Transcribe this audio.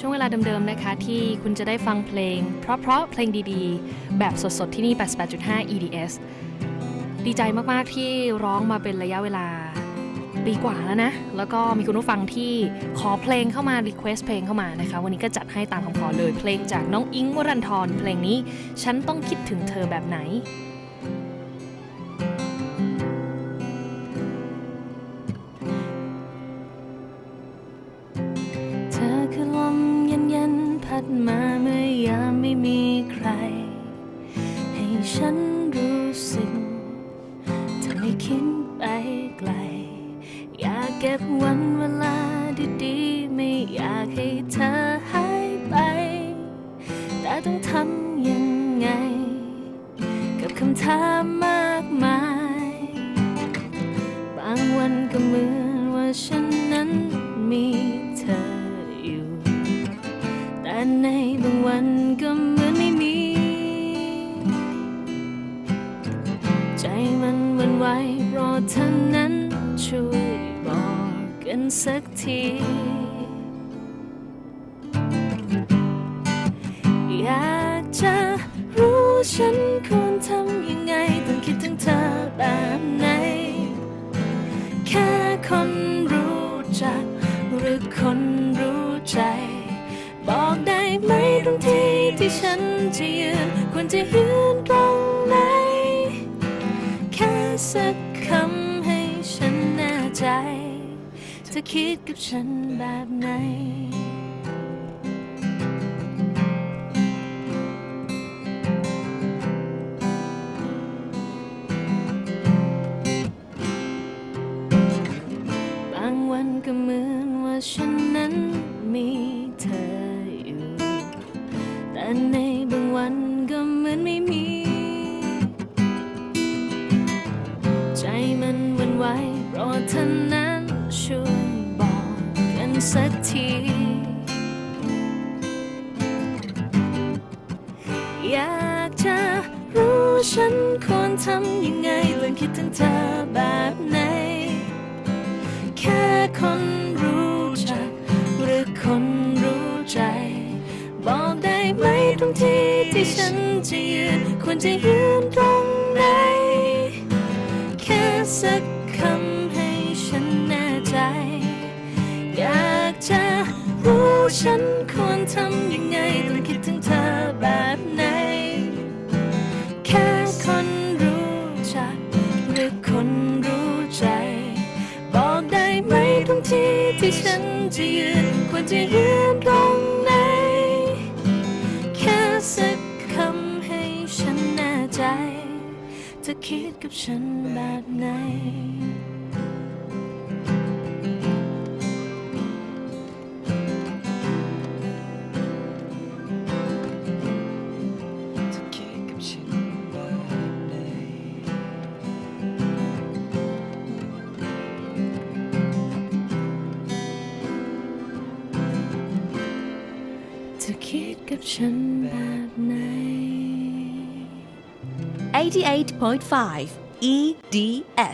ช่วงเวลาเดิมๆนะคะ ที่คุณจะได้ฟังเพลง เพราะๆเพลงดีๆ แบบสดๆ ที่นี่ 88.5 EDS ดีใจมากๆที่ร้องมาเป็นระยะเวลาปีกว่าแล้วนะ แล้วก็มีคุณผู้ฟังที่ขอเพลงเข้ามารีเควสเพลงเข้ามานะคะ วันนี้ก็จัดให้ตามคำขอเลย เพลงจากน้องอิงค์วรันทรเพลงนี้ ฉันต้องคิดถึงเธอแบบไหน ฉันรู้สึกเธอไม่คิดไปไกล อยากเก็บวันเวลาดีๆ ไม่อยากให้เธอหายไป แต่ต้องทำยังไง กับคำถามมากมาย บางวันก็เหมือนว่าฉัน กันสักที อยากจะรู้ฉันควรทำยังไง ต้องคิดถึงเธอแบบไหน แค่คนรู้จัก หรือคนรู้ใจ บอกได้ไหมตรงที่ที่ฉันจะยืน ควรจะยืนตรงไหน แค่สักคำให้ฉันแน่ใจ จะคิดกับฉันแบบไหน บางวันก็เหมือนว่าฉันนั้นมีเธออยู่ แต่ในบางวันก็เหมือนไม่มี ใจมันวันไหวรอเธอนั้น ช่วยบอกกันสักที อยากจะรู้ฉันควรทำยังไงเรื่องคิดถึงเธอแบบไหน แค่คนรู้จัก หรือคนรู้ใจ บอกได้ไหมตรงที่ที่ฉันจะยืนควรจะยืนตรงไหน แค่สัก รู้ฉันควรทำยังไงต้องคิดถึงเธอแบบไหน แค่คนรู้จักหรือคนรู้ใจ บอกได้ไหมตรงที่ที่ฉันจะยืนควรจะยืนตรงไหน แค่สักคำให้ฉันแน่ใจจะคิดกับฉันแบบไหน กับฉันแบบไหน 88.5 EDS